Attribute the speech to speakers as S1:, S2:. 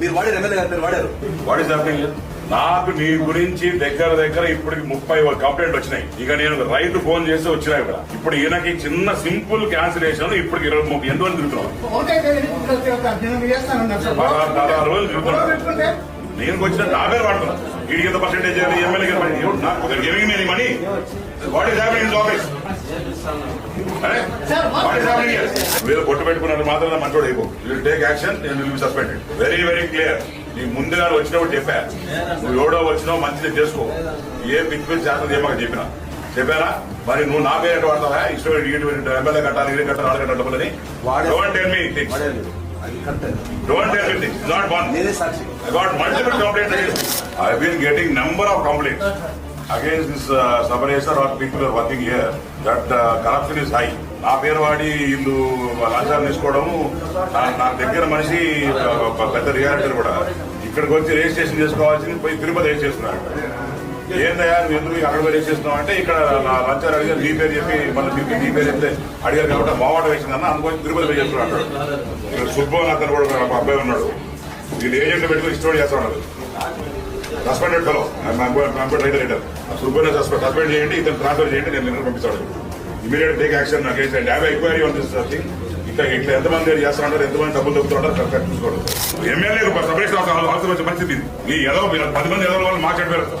S1: మీరు వాడారు ఎమ్మెల్యే గారు మీరు వాడారు.
S2: వాట్ ఈస్ హ్యాపెనింగ్ నాకు నీ గురించి దగ్గర దగ్గర ఇప్పటికి ముప్పై కంప్లైంట్ వచ్చినాయి. ఇక నేను రైతు ఫోన్ చేసి వచ్చినాయి ఇక్కడ. ఇప్పుడు ఈయనకి చిన్న సింపుల్ క్యాన్సిలేషన్ ఇప్పటికి ఇరవై ముప్పై ఎన్ని రోజులు తిరుగుతున్నాం. రోజులు తిరుగుతున్నాం. నేను వచ్చిన నా పేరు వాడుతున్నా. వీడికి ఎంత పర్సెంటేజ్ ఎమ్మెల్యే నాకు giving money what is happening మీరు కొట్టు పెట్టుకున్నారు మాత్రం మంచోడు అయిపో. విల్ టేక్ యాక్షన్ నేను will suspended very very clear నీ ముందుగా వచ్చినప్పుడు చెప్పా. నువ్వు ఎవడో వచ్చినావు మంచిది చేసుకో. ఏ పిచ్చి పిచ్చి చేస్తుంది ఏమో చెప్పిన. చెప్పానా? మరి నువ్వు నా పేరు వాడతావా ఇష్టం ఎమ్మెల్యే కట్టాలి కట్టాలి వాళ్ళు కట్టాలి డబ్బులని. Don't tell me things don't tell me things not one
S1: నేనే సాక్షి.
S2: I got multiple complaints against me. I've been getting this of complaints against this uh, sub-racer or people who are working here. That uh, corruption is high. నా పేరు వాడి వీళ్ళు లంచాలు తీసుకోవడము నా- దగ్గర మనిషి ఒక పెద్ద రియాలిటీ కూడా. ఇక్కడికి వచ్చి రిజిస్ట్రేషన్ చేసుకోవాల్సింది పోయి తిరుపతి రిజిస్ట్రేషన్ ఏందయ్యా నువ్వు ఎందుకు అక్కడ పోయి రిజిస్ట్రేషన్ చేస్తున్నావు అంటే ఇక్కడ నా లంచాలు అడిగారు నీ పేరు చెప్పి మళ్ళీ తిరిగి నీ పేరు చెప్తే అడిగారు కాబట్టి మావాట వేసిందన్న అందుకోసం తిరుపతి పోయి చేస్తున్నాడు ఇక్కడ సుబ్బు అతను కూడా ఒక అబ్బాయి ఉన్నాడు. వీళ్ళు ఏజెంట్ పెట్టుకుని ఇష్టం చేస్తున్నాడు suspended fellow computer writer writer సుబ్బుని suspend చేయండి ఇతను ట్రాన్స్ఫర్ చేయండి నేను నిన్న పంపిస్తాడు immediate take action against and యాభై ఎంక్వైరీ ఆన్ దిస్ ఇట్లా ఇట్లా ఎంతమంది చేస్తున్నారు ఎంతమంది డబ్బులు దొరుకుతుంటారు కరెక్ట్ చూసుకోవడం ఎమ్మెల్యే సపరేషన్ అవసరం అవసరం పరిస్థితి ఇది ఈ ఎదవ పది మంది ఎదవ వాళ్ళు మాట్లాడిపోయారు